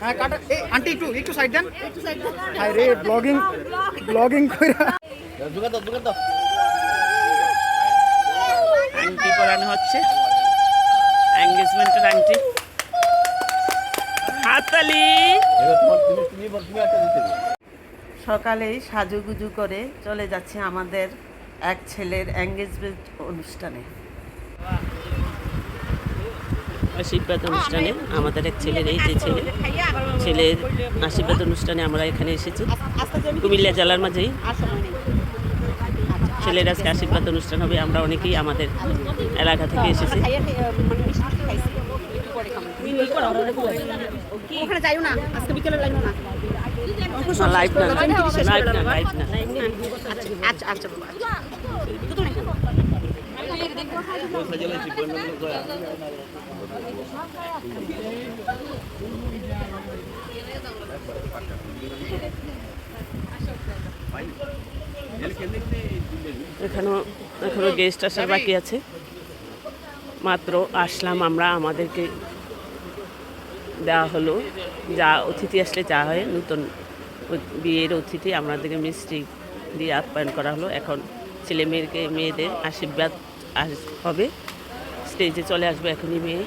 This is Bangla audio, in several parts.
হ্যাঁ কাটা। এই আন্টি একটু একটু সাইড দেন। হাই রে ব্লগিং ব্লগিং কইরা। আংটি পরানো হচ্ছে। এঙ্গেজমেন্টের আংটি হাততালি। সকালেই সাজুগুজু করে চলে যাচ্ছে আমাদের এক ছেলের এঙ্গেজমেন্ট অনুষ্ঠানে। আশীর্বাদ অনুষ্ঠানে আমাদের এক ছেলের এই যে ছেলে ছেলের আশীর্বাদ অনুষ্ঠানে আমরা এখানে এসেছি। কুমিল্লা জেলার মাঝেই। ছেলের আজকে আশীর্বাদ অনুষ্ঠান হবে আমরা অনেকেই আমাদের এলাকা থেকে এসেছি। ওখানে যাইও না আজকে বিকেলে না। লাইভ না লাইভ না লাইভ না আচ্ছা আচ্ছা বাবা এখনও এখনও গেস্ট আসার বাকি আছে। মাত্র আসলাম আমরা আমাদেরকে দেওয়া হলো। যা অতিথি আসলে যা হয় নতুন বিয়ের অতিথি আমাদেরকে মিষ্টি দিয়ে আপ্যায়ন করা হলো। এখন ছেলে মেয়েকে, মেয়েদের আশীর্বাদ হবে। স্টেজে চলে আসবে এখনই মেয়ে।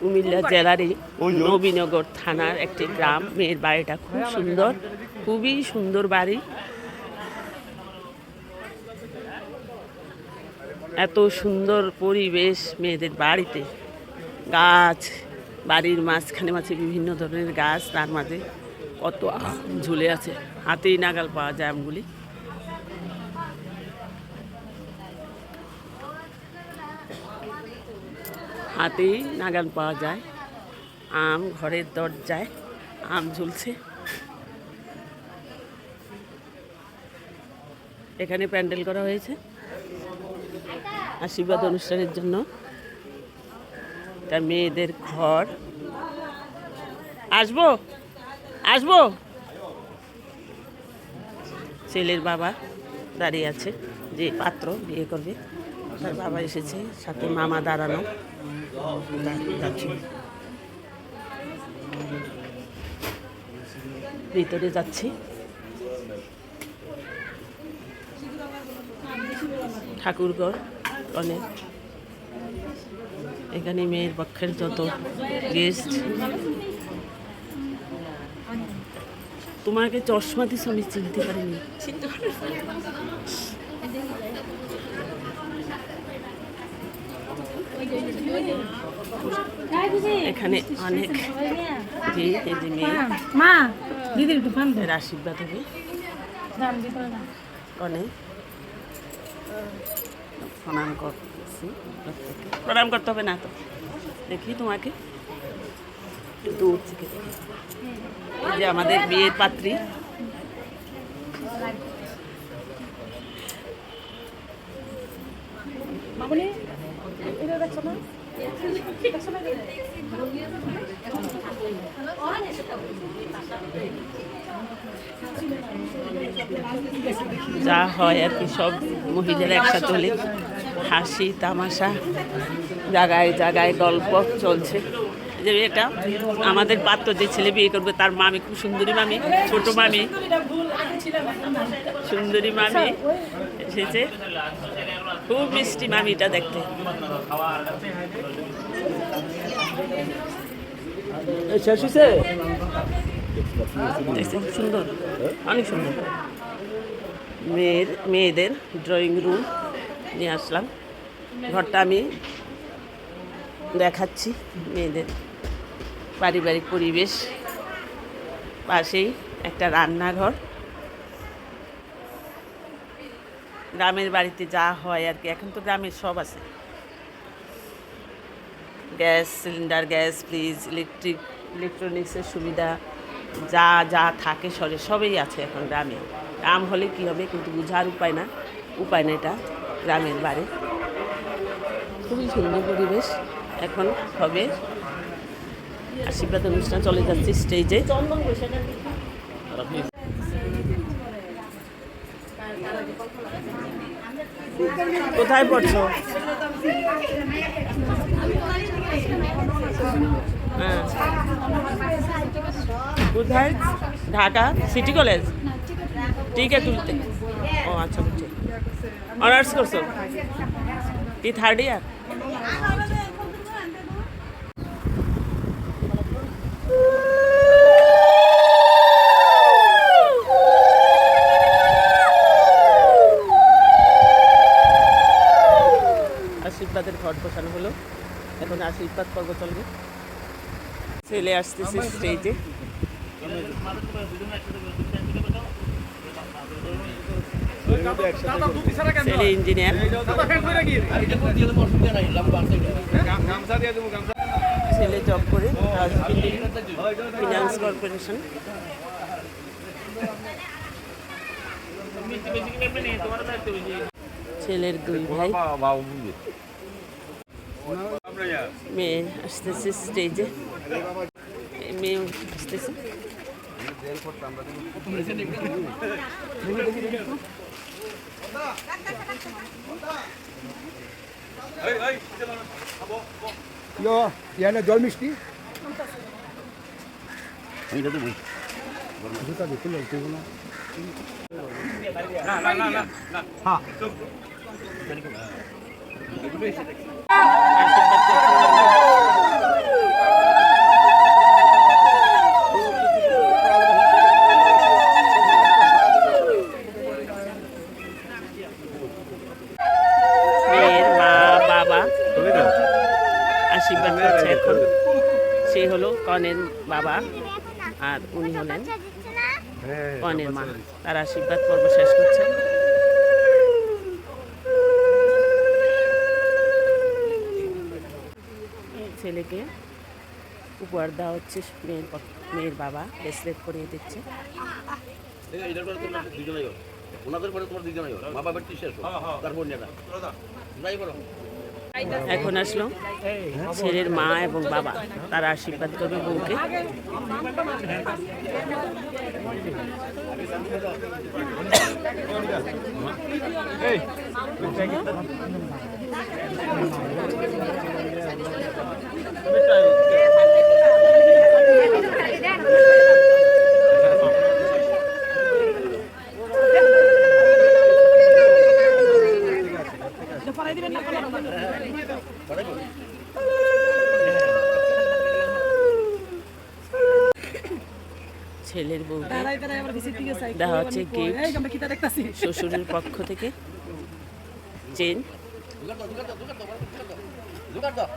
কুমিল্লা জেলারই নবীনগর থানার একটি গ্রাম। মেয়ের বাড়িটা খুব সুন্দর খুবই সুন্দর বাড়ি। এত সুন্দর পরিবেশ মেয়েদের বাড়িতে। গাছ বাড়ির মাঝখানে মাঝে বিভিন্ন ধরনের গাছ তার মাঝে কত ঝুলে আছে। হাতেই নাগাল পাওয়া যায় আমগুলি। হাতেই নাগাল পাওয়া যায়। আম ঘরের দরজায় আম ঝুলছে। এখানে প্যান্ডেল করা হয়েছে। আশীর্বাদ অনুষ্ঠানের জন্য। এটা মেয়েদের ঘর। আসব? আসব? ছেলের বাবা দাঁড়িয়ে আছে। যে পাত্র বিয়ে করবে। তার বাবা এসেছে, সাথে মামা দাঁড়ানো। যাচ্ছি ভিতরে যাচ্ছি। ঠাকুরগড় অনেক এখানে মেয়ের পক্ষের যত গেস্ট তোমাকে চশমা দিস আমি চিনতে পারিনি। এখানে অনেক মা দিদির একটু ফান এর আশীর্বাদ হবে। অনেক। প্রণাম করতেছি। প্রণাম করতে হবে না তো। দেখি তোমাকে। দূর থেকে যে আমাদের বিয়ের পাত্রী। মামনি এটা দেখছ না যা হয় আর কি, সব মহিলারা একসাথে হলে হাসি, তামাশা জায়গায় জায়গায় গল্প চলছে। যে এটা, আমাদের পাত্র যে ছেলে বিয়ে করবে, তার মামি, খুব সুন্দরী মামি, ছোট মামি। সুন্দরী মামি এসেছে। খুব মিষ্টি মামিটা দেখতে। খুব সুন্দর। অনেক সুন্দর। মেয়ের, মেয়েদের ড্রয়িং রুম নিয়ে আসলাম। ঘরটা আমি দেখাচ্ছি মেয়েদের পারিবারিক পরিবেশ। পাশেই একটা রান্নাঘর। গ্রামের বাড়িতে যা হয় আর কি, এখন তো গ্রামের সব আছে। Gas cylinder, gas, fridge, electric, ইলেকট্রনিক্সের সুবিধা। যা যা থাকে সরে সবই আছে এখন গ্রামে। গ্রাম হলে কী হবে কিন্তু বোঝার উপায় না, উপায় নেই এটা গ্রামের বাড়ি খুবই সুন্দর পরিবেশ এখন হবে। আশীর্বাদ অনুষ্ঠান চলে যাচ্ছে স্টেজে কোথায় পড়ছো? কোথায়? ঢাকা? সিটি কলেজ ঠিক আছে তুলতে। ও আচ্ছা বুঝছি। অনার্স করছ? কি থার্ড ইয়ার আশীর্বাদের ঘট বসানো হলো। এখন আশীর্বাদ পর্ব চলবে। ছেলে আসতেছে স্টেজে ছেলে ইঞ্জিনিয়ার ছেলে জব করে ফিনান্স কর্পোরেশন ছেলের দুই ভাই। মেয়ে আসতেছে স্টেজে মেয়ে আসতেছে ইয়ো ইয়ানে জল মিষ্টি জুতা দিয়ে খুললে উঠে না হ্যাঁ আশীর্বাদ করতে সে হলো কনের বাবা আর উনি হলেন কনের মা। তার আশীর্বাদ পর্ব শেষ করছে ছেলেকে উপহার দেওয়া হচ্ছে মেয়ের মেয়ের বাবা ব্রেসলেট পরিয়ে দিচ্ছে। ওনাদের পরে তোমার দুজনেই হো মা বাবার শেষ তারপর নেটা যাই করো এখন আসলো ছেলের মা এবং বাবা। তারা আশীর্বাদ করবে বউকে। ছেলের বউ দেওয়া হচ্ছে গিফট শ্বশুরের পক্ষ থেকে। চেন জোগাড় দাও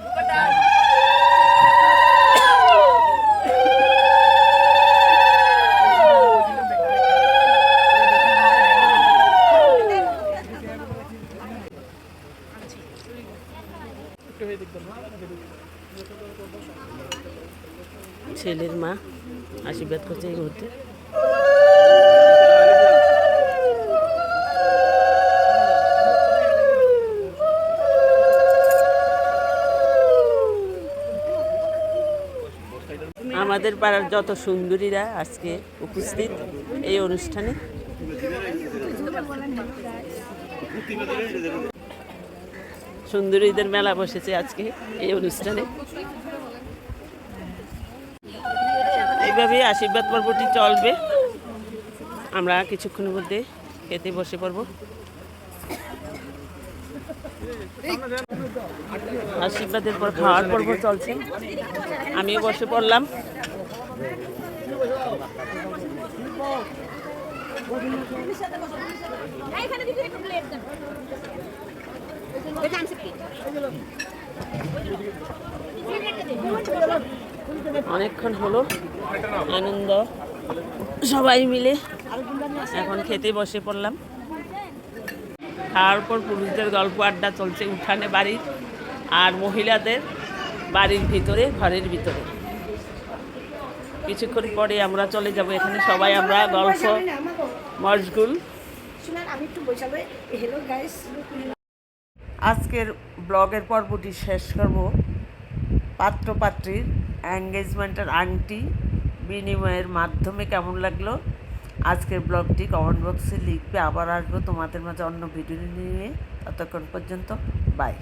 ছেলের মা আশীর্বাদ করছে এই মুহূর্তে আমাদের পাড়ার যত সুন্দরীরা আজকে উপস্থিত এই অনুষ্ঠানে। সুন্দরীদের মেলা বসেছে আজকে এই অনুষ্ঠানে। এইভাবে আশীর্বাদ পর্বটি চলবে। আমরা কিছুক্ষণের মধ্যে খেতে বসে পড়ব। আশীর্বাদের পর খাওয়ার পর্ব চলছে। আমিও বসে পড়লাম। অনেকক্ষণ হলো। আনন্দ। সবাই মিলে এখন খেতে বসে পড়লাম। খাওয়ার পর পুরুষদের গল্প আড্ডা চলছে উঠানে বাড়ির আর মহিলাদের বাড়ির ভিতরে, ঘরের ভিতরে। কিছুক্ষণ পরে আমরা চলে যাব এখানে। সবাই আমরা গল্প, মশগুল। আজকের ব্লগের পর্বটি শেষ করব। পাত্র পাত্রীর এঙ্গেজমেন্টের আংটি বিনিময়ের মাধ্যমে কেমন লাগল? আজকের ব্লগটি কমেন্ট বক্সে লিখবে। আবার আসব তোমাদের মাঝে অন্য ভিডিও নিয়ে। ততক্ষণ পর্যন্ত বাই